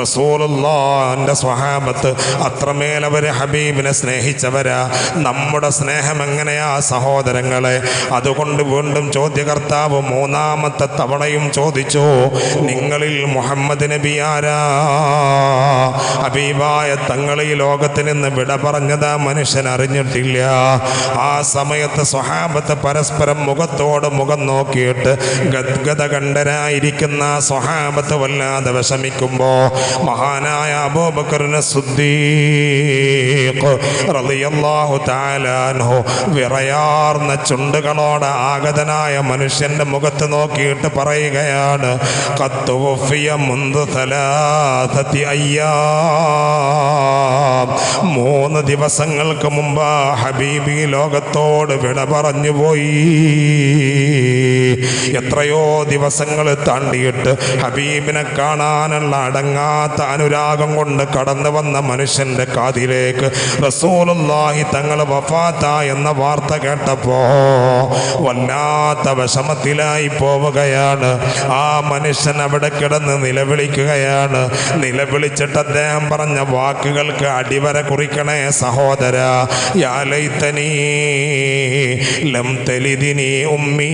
റസൂലുള്ളാന്റെ സ്വഹാബത്ത് അത്രമേൽ അവർ ഹബീബിനെ സ്നേഹിച്ചവരാ. നമ്മുടെ സ്നേഹം എങ്ങനെയാ സഹോദരങ്ങളെ? അതുകൊണ്ട് വീണ്ടും ചോദ്യകർത്താവ് മൂന്നാമത്തെ തവണയും ചോദിച്ചു നിങ്ങളിൽ മുഹമ്മദ് നബി ആരാ? ഹബീബായ തങ്ങൾ ഈ ലോകത്ത് നിന്ന് വിട പറഞ്ഞത് ആ മനുഷ്യൻ അറിഞ്ഞിട്ടില്ല. ആ സമയത്ത് സ്വഹാബത്ത് പരസ്പരം മുഖത്തോട് മുഖം നോക്കിയിട്ട് ഗദ്ഗത കണ്ടരായിരിക്കുന്ന സ്വഹാബത്ത് വല്ലാതെ വിഷമിക്കുമ്പോ മഹാനായ അബൂബക്കറിന് റളിയല്ലാഹു തആല അൻഹു വിറയാർന്ന ചുണ്ടുകളോട് ആഗതനായ മനുഷ്യന്റെ മുഖത്ത് നോക്കിയിട്ട് പറയുകയാണ് ഖത്ത് വഫിയ മുൻദു സലാസതി അയ്യാം. മൂന്ന് ദിവസങ്ങൾക്ക് മുമ്പ് ഹബീബി ലോകത്തോട് വിട പറഞ്ഞു പോയി. എത്രയോ ദിവസങ്ങൾ താണ്ടിയിട്ട് ഹബീബിനെ കാണാനുള്ള അടങ്ങാത്ത അനുരാഗം കൊണ്ട് കടന്നു വന്ന മനുഷ്യന്റെ കാതിലേക്ക് റസൂലുള്ളാഹി തങ്ങൾ വഫാത്ത എന്ന വാർത്ത കേട്ടപ്പോ വല്ലാത്ത വിഷമത്തിലായി പോവുകയാണ്. ആ മനുഷ്യൻ അവിടെ കിടന്ന് നിലവിളിക്കുകയാണ്. നിലവിളിച്ചിട്ട് അദ്ദേഹം പറഞ്ഞ വാക്കുകൾക്ക് അടിവര കുറിക്കണേ സഹോദര. യാലൈത്തനീ ലം തലിദിനി ഉമ്മീ.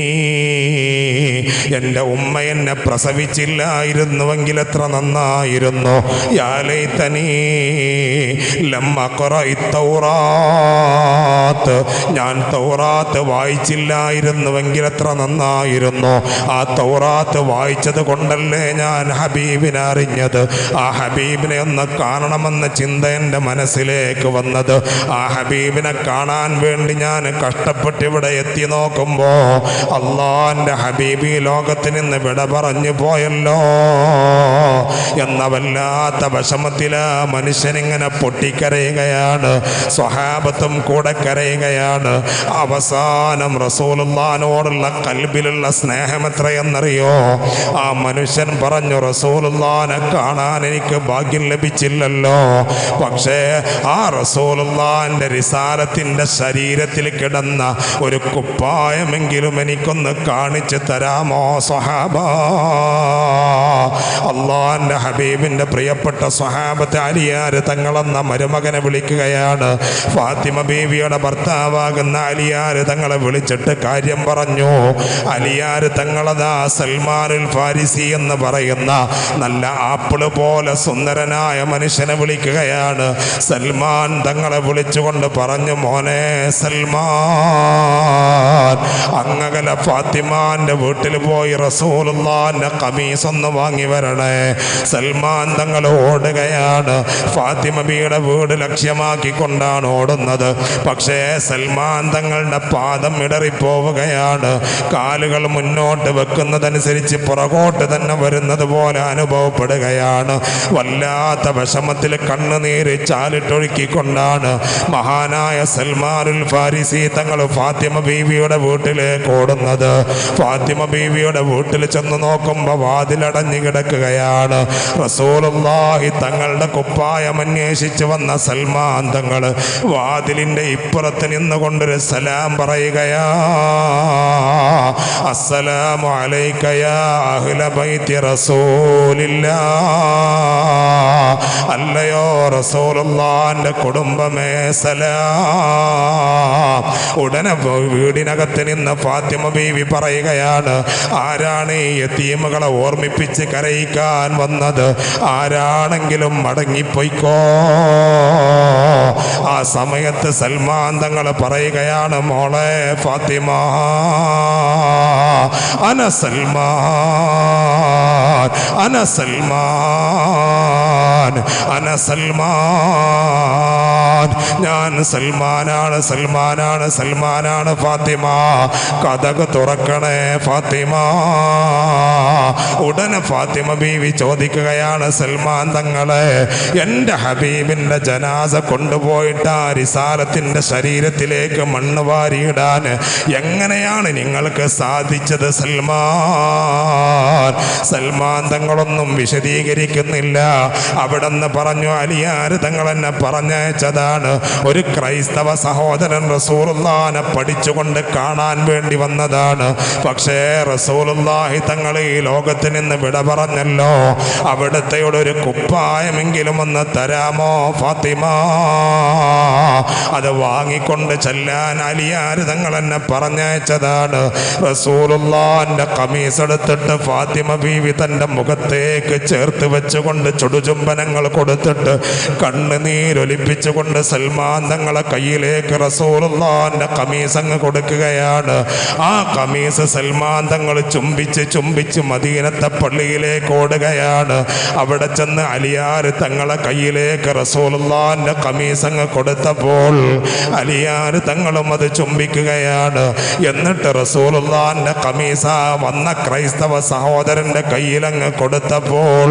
എന്റെ ഉമ്മ എന്നെ പ്രസവിച്ചില്ലായിരുന്നുവെങ്കിൽ എത്ര നന്നായിരുന്നു. ലമ്മ ഞാൻ തൗറാത്ത് വായിച്ചില്ലായിരുന്നുവെങ്കിൽ എത്ര നന്നായിരുന്നു. ആ തൗറാത്ത് വായിച്ചത് കൊണ്ടല്ലേ ഞാൻ ഹബീബിനെ അറിഞ്ഞത്? ആ ഹബീബിനെ ഒന്ന് കാണണമെന്ന ചിന്ത എന്റെ മനസ്സിലേക്ക് വന്നത്. ആ ഹബീബിനെ കാണാൻ വേണ്ടി ഞാൻ കഷ്ടപ്പെട്ട് ഇവിടെ എത്തി നോക്കുമ്പോ അള്ളാന്റെ ഹബീബി ലോകത്ത് നിന്ന് വിട പറഞ്ഞു പോയല്ലോ. എന്ന വല്ലാത്ത വിഷമത്തിലാ മനുഷ്യനിങ്ങനെ പൊട്ടിക്കരയുകയാണ്. സ്വഹാബത്തും കൂടെ കരയുകയാണ്. അവസാനം റസൂലുല്ലാനോടുള്ള കൽബിലുള്ള സ്നേഹം എത്രയെന്നറിയോ? ആ മനുഷ്യൻ പറഞ്ഞു റസൂലുല്ലാനെ കാണാൻ എനിക്ക് ഭാഗ്യം ലഭിച്ചില്ലല്ലോ. പക്ഷേ ആ റസൂലുള്ളാന്റെ റിസാലത്തിന്റെ ശരീരത്തിൽ കിടന്ന ഒരു കുപ്പായമെങ്കിലും എനിക്കൊന്ന് കാണിച്ചു തരാമോ സ്വഹാബ? അള്ളാന്റെ ഹബീബിന്റെ പ്രിയപ്പെട്ട സ്വഹാബത്തെ അലിയാര് തങ്ങളെന്ന മരുമകനെ വിളിക്കുകയാണ്. ഫാത്തിമ ബീവിയുടെ ഭർത്താവാകുന്ന അലിയാര് തങ്ങളെ വിളിച്ചിട്ട് കാര്യം പറഞ്ഞു. അലിയാര് തങ്ങളതാ സൽമാനുൽ ഫാരിസി എന്ന് പറയുന്ന നല്ല ആപ്പിൾ പോലെ സുന്ദരനായ മനുഷ്യനെ വിളിക്കുകയാണ്. സൽമാൻ തങ്ങളെ വിളിച്ചുകൊണ്ട് പറഞ്ഞു മോനെ സൽമാൻ അങ്ങകല ഫാത്തിമാന്റെ വീട്ടിൽ പോയി റസൂൽ കമീസ് ഒന്ന് വാങ്ങി വരണേ. സൽമാൻ തങ്ങൾ ഓടുകയാണ്. ഫാത്തിമ ബിയുടെ വീട് ലക്ഷ്യമാക്കിക്കൊണ്ടാണ് ഓടുന്നത്. പക്ഷേ സൽമാൻ തങ്ങളുടെ പാദം ഇടറിപ്പോവുകയാണ്. കാലുകൾ മുന്നോട്ട് വെക്കുന്നതനുസരിച്ച് പുറകോട്ട് തന്നെ വരുന്നത് പോലെ അനുഭവപ്പെടുകയാണ്. വല്ലാത്ത വിഷമത്തിൽ കണ്ണുനീര് ചാലിട്ടൊഴുക്കിക്കൊണ്ടാണ് മഹാനായ സൽമാനുൽ ഫാരിസി തങ്ങൾ ഫാത്തിമ ബീവിയുടെ വീട്ടിലേക്ക് ഓടുന്നത്. ഫാത്തിമ ബീവിയുടെ വീട്ടിൽ ചെന്ന് നോക്കുമ്പോൾ വാതിലടഞ്ഞു കിടക്കുകയാണ്. റസൂലുള്ളാഹി തങ്ങളുടെ കുപ്പായം അന്വേഷിച്ച് വന്ന സൽമാൻ തങ്ങൾ വാതിലിന്റെ ഇപ്പുറത്ത് നിന്നുകൊണ്ടൊരു സലാം പറയുകയാ അസ്സലാമു അലൈക യാ അഹ്ല ബൈത്തി റസൂലില്ലാ. അല്ലയോ റസൂലുള്ളാന്റെ കുടുംബമേ സലാം. ഉടനെ വീടിനകത്ത് നിന്ന് ഫാത്തിമ ബീവി പറയുകയാണ് ആരാണ് ഈ യത്തീമുകളെ ഓർമ്മിപ്പിച്ച് കരയിക്കാൻ വന്നത്? ആരാണെങ്കിലും മടങ്ങിപ്പോയിക്കോ? ആ സമയത്ത് സൽമാൻ തങ്ങൾ പറയുകയാണ് മോളെ ഫാത്തിമ അന സൽമാൻ അന സൽമാൻ. അന സൽമാൻ. ഞാൻ സൽമാനാണ് സൽമാനാണ് സൽമാനാണ് ഫാത്തിമ. കഥക് തുറക്കണേ ഫാത്തിമ. ഉടനെ ഫാത്തിമ ബീവി ചോദിക്കുകയാണ് സൽമാൻ തങ്ങളെ എന്റെ ഹബീബിന്റെ ജനാസ കൊണ്ടുപോയിട്ട് ആ റിസാലത്തിന്റെ ശരീരത്തിലേക്ക് മണ്ണ് വാരിയിടാൻ എങ്ങനെയാണ് നിങ്ങൾക്ക് സാധിച്ചത് സൽമാൻ? സൽമാൻ തങ്ങളൊന്നും വിശദീകരിക്കുന്നില്ല. അവിടെന്ന് പറഞ്ഞു അലിയാർ തങ്ങൾ എന്നെ പറഞ്ഞയച്ചതാണ്. ഒരു ക്രൈസ്തവ സഹോദരൻ റസൂലുള്ളാനെ പഠിച്ചുകൊണ്ട് കാണാൻ വേണ്ടി വന്നതാണ്. പക്ഷേ റസൂലുല്ലാഹി തങ്ങൾ ഈ ലോകത്ത് നിന്ന് വിട പറഞ്ഞല്ലോ. അവിടുത്തെ ഒരു കുപ്പായമെങ്കിലും ഒന്ന് തരാമോ ഫാത്തിമ? അത് വാങ്ങിക്കൊണ്ട് ചെല്ലാൻ അലിയാർ തങ്ങൾ എന്നെ പറഞ്ഞയച്ചതാണ്. റസൂലുള്ളാന്റെ കമീസ് എടുത്തിട്ട് ഫാത്തിമ ബീവി തന്റെ മുഖത്തേക്ക് ചേർത്ത് വെച്ചുകൊണ്ട് ചുടുചുംബനങ്ങൾ കൊടുത്തിട്ട് കണ്ണുനീരൊലിപ്പിച്ചുകൊണ്ട് സൽമാൻ തങ്ങളെ കയ്യിലേക്ക് റസൂലുള്ളാന്റെ കമീസ് അങ്ങ് കൊടുക്കുകയാണ്. ആ കമീസ് സൽമാൻ തങ്ങൾ ചുംബിച്ച് ചുംബിച്ച് മദീനത്തെ പള്ളിയിലേക്ക് ഓടുകയാണ്. അവിടെ ചെന്ന് അലിയാർ തങ്ങളെ കയ്യിലേക്ക് റസൂലുള്ളാന്റെ കമീസ് അങ്ങ് കൊടുത്തപ്പോൾ അലിയാർ തങ്ങളും അത് ചുംബിക്കുകയാണ്. എന്നിട്ട് റസൂലുള്ളാന്റെ കമീസ വന്ന ക്രൈസ്തവ സഹോദരന്റെ കയ്യിലങ്ങ് കൊടുത്തപ്പോൾ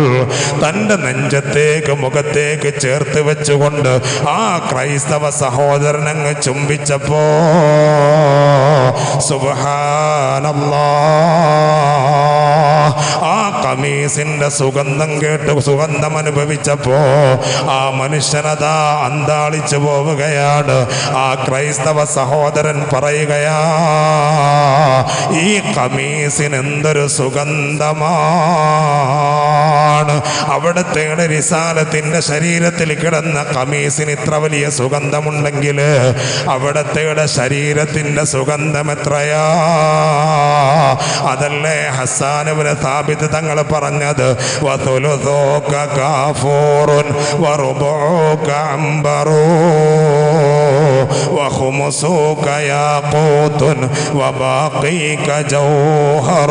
തന്റെ നെഞ്ചത്തേക്ക് മുഖത്തേക്ക് ചേർത്ത് വെച്ചുകൊണ്ട് ആ ക്രൈസ്തവ സഹോദരൻ അങ്ങ് ചുംബിച്ചപ്പോ സുബഹാനല്ലാ ആ കമീസിന്റെ സുഗന്ധം കേട്ട് സുഗന്ധം അനുഭവിച്ചപ്പോ ആ മനുഷ്യനതാ അന്താളിച്ചു പോവുകയാണ്. ആ ക്രൈസ്തവ സഹോദരൻ പറയുകയാ ഈ ഖമീസിന് എന്തൊരു സുഗന്ധമാണ്. അവിടുത്തെ റിസാലത്തിന്റെ ശരീരത്തിൽ കിടന്ന കമീസിന് ഇത്ര വലിയ സുഗന്ധമുണ്ടെങ്കിൽ അവിടത്തെ ശരീരത്തിന്റെ സുഗന്ധം എത്രയാ? അതല്ലേ ഹസാനുവിന് സ്ഥാപിത് തങ്ങൾ പറഞ്ഞത് വതുലുതോക കാഫൂറുൻ വറുബൂക അംബറൂ وخمسوك ياقوت وباقيك جوهر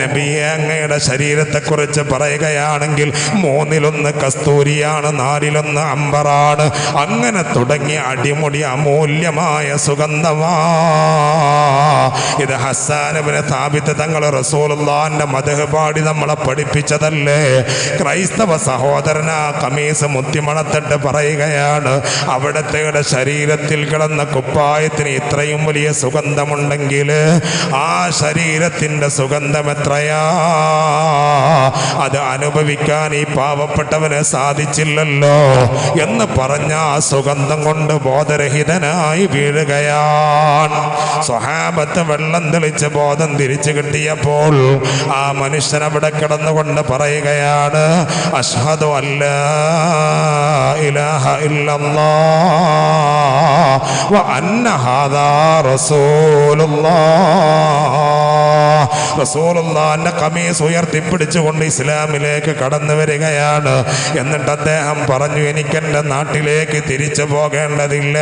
നബിയെ അങ്ങയുടെ ശരീരത്തെക്കുറിച്ച് പറയുകയാണെങ്കിൽ മൂന്നിലൊന്ന് കസ്തൂരിയാണ് നാലിലൊന്ന് അമ്പറാണ്. അങ്ങനെ തുടങ്ങി അടിമുടി അമൂല്യമായ സുഗന്ധമാ. ഇത് ഹസാനബിനെ സ്ഥാപിത്ത് തങ്ങൾ റസൂലുള്ളാന്റെ മതഹ് പാടി നമ്മളെ പഠിപ്പിച്ചതല്ലേ? ക്രൈസ്തവ സഹോദരന കമീസ് മുത്തിമണത്തിട്ട് പറയുകയാണ് അവിടത്തെ ശരീരത്തിൽ കിടന്ന കുപ്പായത്തിന് ഇത്രയും വലിയ സുഗന്ധമുണ്ടെങ്കിൽ ആ ശരീരത്തിന്റെ സുഗന്ധം എത്രയാ അത് അനുഭവിക്കാൻ ഈ പാവപ്പെട്ടവന് സാധിച്ചില്ലല്ലോ എന്ന് പറഞ്ഞ ആ സുഗന്ധം കൊണ്ട് ബോധരഹിതനായി വീഴുകയാണ്. സ്വഹാബത്ത് വെള്ളം തെളിച്ച് ബോധം തിരിച്ചു കിട്ടിയപ്പോൾ ആ മനുഷ്യൻ അവിടെ കിടന്നുകൊണ്ട് പറയുകയാണ് അഷ്ഹദു അല്ല ഇലാഹ ഇല്ലല്ലാ. റസൂലുള്ളാന്റെ കമീസ് ഉയർത്തിപ്പിടിച്ചുകൊണ്ട് ഇസ്ലാമിലേക്ക് കടന്നു വരികയാണ്. എന്നിട്ട് അദ്ദേഹം പറഞ്ഞു എനിക്കെന്റെ നാട്ടിലേക്ക് തിരിച്ചു പോകേണ്ടതില്ല.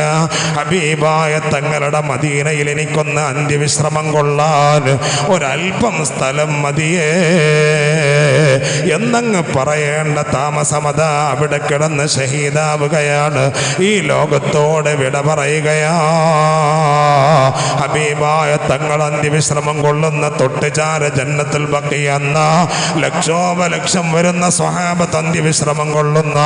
ഹബീബായ തങ്ങളുടെ മദീനയിൽ എനിക്കൊന്ന് അന്ത്യവിശ്രമം കൊള്ളാൻ ഒരല്പം സ്ഥലം മതിയേ. എന്നങ്ങ് പറയേണ്ട താമസമത അവിടെ കിടന്ന് ഷഹീദാവുകയാണ്. ഈ ലോകത്തോടെ വിട ഹബീബായ തങ്ങൾ അന്ത്യവിശ്രമം കൊള്ളുന്ന തൊട്ടുചാര ജന്നത്തിൽ ബക്കിയെന്ന ലക്ഷോപലക്ഷം വരുന്ന സ്വഹാബത്ത് അന്ത്യവിശ്രമം കൊള്ളുന്ന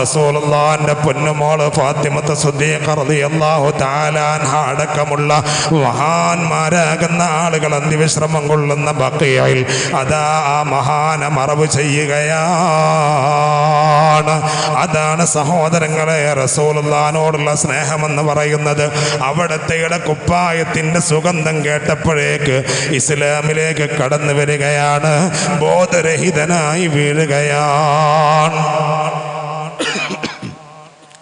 റസൂലുള്ളാന്റെ പൊന്നുമോൾ ഫാത്തിമത്ത് സുദ്ദീഖ്ഹു താലാൻഹ അടക്കമുള്ള മഹാന്മാരാകുന്ന ആളുകൾ അന്ത്യവിശ്രമം കൊള്ളുന്ന ബക്കിയയിൽ അതാ ആ മഹാന മറവ് ചെയ്യുകയാണ്. അതാണ് സഹോദരങ്ങളെ റസൂലുള്ളാനോടുള്ള സ്നേഹമെന്ന് പറയുന്നത്. അവിടത്തെയുടെ കുപ്പായത്തിന്റെ സുഗന്ധം കേട്ടപ്പോഴേക്ക് ഇസ്ലാമിലേക്ക് കടന്നു വരികയാണ്. ബോധരഹിതനായി വീഴുകയാണ്.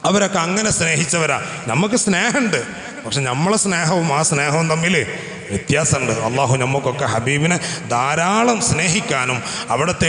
അവരൊക്കെ അങ്ങനെ സ്നേഹിച്ചവരാ. നമുക്ക് സ്നേഹമുണ്ട്. പക്ഷെ നമ്മളെ സ്നേഹവും ആ സ്നേഹവും തമ്മിൽ വ്യത്യാസമുണ്ട്. അള്ളാഹു നമുക്കൊക്കെ ഹബീബിനെ ധാരാളം സ്നേഹിക്കാനും അവിടുത്തെ